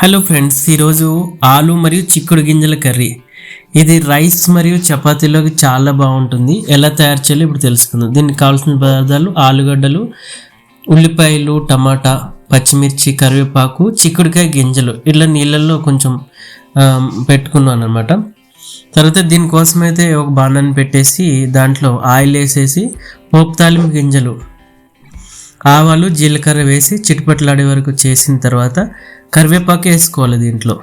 Hello friends ఈరోజు ఆలు మరియు చిక్కుడు గింజల కర్రీ. ఇది రైస్ మరియు చపాతీలోకి చాలా బాగుంటుంది. ఎలా తయారు చేయాలో ఇప్పుడు తెలుసుకుందాం. దీనికి కావాల్సిన పదార్థాలు ఆలుగడ్డలు ఉల్లిపాయలు టమాటా పచ్చిమిర్చి కరివేపాకు చిక్కుడుకాయ గింజలు. ఇట్లా నీళ్ళల్లో కొంచెం పెట్టుకున్నాను అనమాట తర్వాత దీనికోసం అయితే ఒక బాణాన్ని పెట్టేసి దాంట్లో ఆయిల్ వేసేసి పోపు తాలింపు గింజలు ఆవాలు జీలకర్ర వేసి చిటిపట్లాడే వరకు చేసిన తర్వాత కరివేపాకు వేసుకోవాలి దీంట్లో.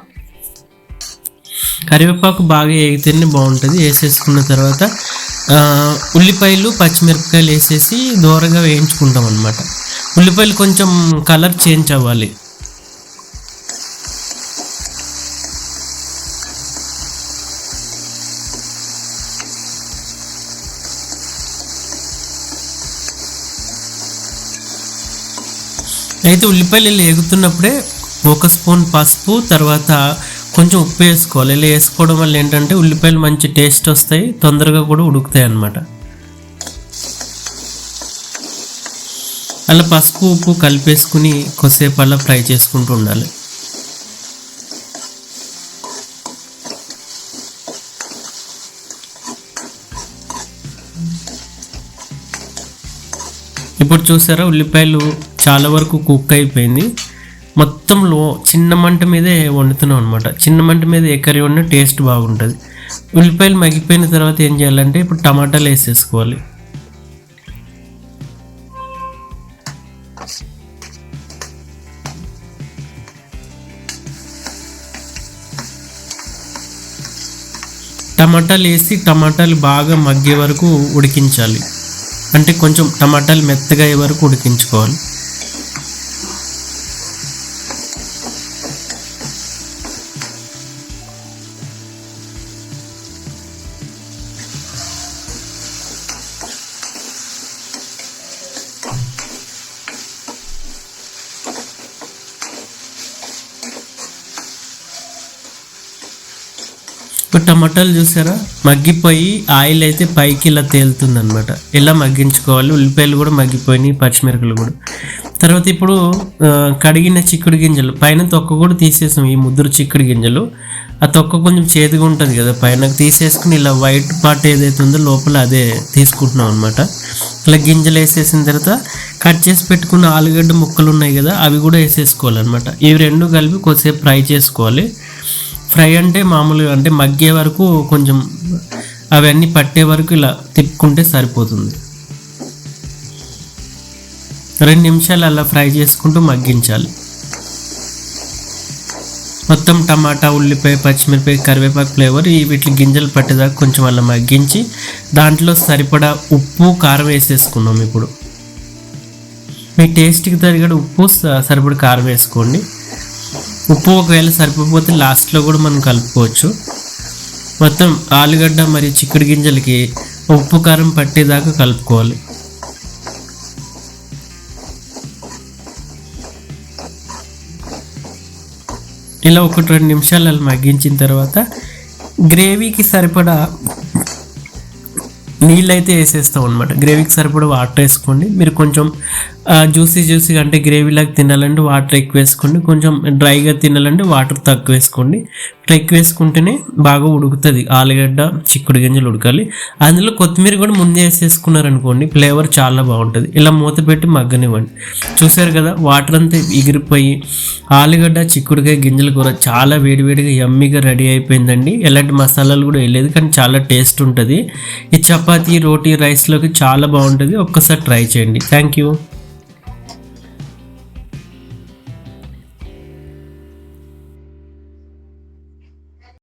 కరివేపాకు బాగా వేగితేనే బాగుంటుంది. వేసేసుకున్న తర్వాత ఉల్లిపాయలు పచ్చిమిరపకాయలు వేసేసి దూరంగా వేయించుకుంటాం అనమాట ఉల్లిపాయలు కొంచెం కలర్ చేంజ్ అవ్వాలి. అయితే ఉల్లిపాయలు వేగుతున్నప్పుడే ఒక స్పూన్ పసుపు తర్వాత కొంచెం ఉప్పు వేసుకోవాలి. ఇలా వేసుకోవడం వల్ల ఏంటంటే ఉల్లిపాయలు మంచి టేస్ట్ వస్తాయి తొందరగా కూడా ఉడుకుతాయి అన్నమాట. అలా పసుపు ఉప్పు కలిపేసుకుని కొద్దిసేపు అలా ఫ్రై చేసుకుంటూ ఉండాలి. ఇప్పుడు చూసారా ఉల్లిపాయలు చాలా వరకు కుక్ అయిపోయింది. మొత్తంలో చిన్న మంట మీదే వండుతున్నాం అనమాట చిన్న మంట మీద ఏ కర్రీ వండినా టేస్ట్ బాగుంటుంది. ఉల్లిపాయలు మగ్గిపోయిన తర్వాత ఏం చేయాలంటే ఇప్పుడు టమాటాలు వేసేసుకోవాలి. టమాటాలు వేసి టమాటాలు బాగా మగ్గే వరకు ఉడికించాలి. అంటే కొంచెం టమాటాలు మెత్తగా అయ్యే వరకు ఉడికించుకోవాలి. టమాటాలు చూసారా? మగ్గిపోయి ఆయిల్ అయితే పైకి ఇలా తేలుతుంది అనమాట ఇలా మగ్గించుకోవాలి? ఉల్లిపాయలు కూడా మగ్గిపోయినాయి పచ్చిమిరపకాయలు కూడా. తర్వాత ఇప్పుడు కడిగిన చిక్కుడు గింజలు. పైన తొక్క కూడా తీసేసాం ఈ ముద్దురు చిక్కుడు గింజలు. ఆ తొక్క కొంచెం చేదుగా ఉంటుంది కదా పైన తీసేసుకుని ఇలా వైట్ పార్ట్ ఏదైతే ఉందో లోపల అదే తీసుకుంటున్నాం అనమాట ఇలా గింజలు వేసేసిన తర్వాత కట్ చేసి పెట్టుకున్న ఆలుగడ్డ ముక్కలు ఉన్నాయి కదా అవి కూడా వేసేసుకోవాలన్నమాట. ఇవి రెండు కలిపి కొద్దిసేపు ఫ్రై చేసుకోవాలి. ఫ్రై అంటే మామూలుగా అంటే మగ్గే వరకు కొంచెం అవన్నీ పట్టే వరకు ఇలా తిప్పుకుంటే సరిపోతుంది. రెండు నిమిషాలు అలా ఫ్రై చేసుకుంటూ మగ్గించాలి. మొత్తం టమాటా ఉల్లిపాయ పచ్చిమిరపాయ కరివేపాకు ఫ్లేవర్ వీటి గింజలు పట్టేదాకా కొంచెం అలా మగ్గించి దాంట్లో సరిపడా ఉప్పు కారం వేసేసుకున్నాం ఇప్పుడు. మీ టేస్ట్కి తగిన ఉప్పు స- సరిపడా కారం వేసుకోండి. ఉప్పు ఒకవేళ సరిపోతే లాస్ట్లో కూడా మనం కలుపుకోవచ్చు. మొత్తం ఆలుగడ్డ మరియు చిక్కుడు గింజలకి ఉప్పు కారం పట్టేదాకా కలుపుకోవాలి. ఇలా ఒకటి రెండు నిమిషాలు అలా మగ్గించిన తర్వాత గ్రేవీకి సరిపడా నీళ్ళు అయితే వేసేస్తాం అనమాట గ్రేవీకి సరిపడా వాటర్ వేసుకోండి. మీరు కొంచెం జ్యూసీ జ్యూసీగా అంటే గ్రేవీలాగా తినాలంటే వాటర్ ఎక్కువ వేసుకోండి. కొంచెం డ్రైగా తినాలంటే వాటర్ తక్కువ వేసుకోండి. ఇట్లా ఎక్కువ వేసుకుంటేనే బాగా ఉడుకుతుంది. ఆలుగడ్డ చిక్కుడు గింజలు ఉడకాలి. అందులో కొత్తిమీర కూడా ముందే వేసేసుకున్నారనుకోండి ఫ్లేవర్ చాలా బాగుంటుంది. ఇలా మూత పెట్టి మగ్గనివ్వండి. చూసారు కదా వాటర్ అంతా ఎగిరిపోయి ఆలుగడ్డ చిక్కుడుకాయ గింజల కూర చాలా వేడివేడిగా యమ్మీగా రెడీ అయిపోయిందండి. ఎలాంటి మసాలాలు కూడా వేయలేదు కానీ చాలా టేస్ట్ ఉంటుంది. ఈ చపాతీ రోటీ రైస్లోకి చాలా బాగుంటుంది. ఒక్కసారి ట్రై చేయండి. Thank you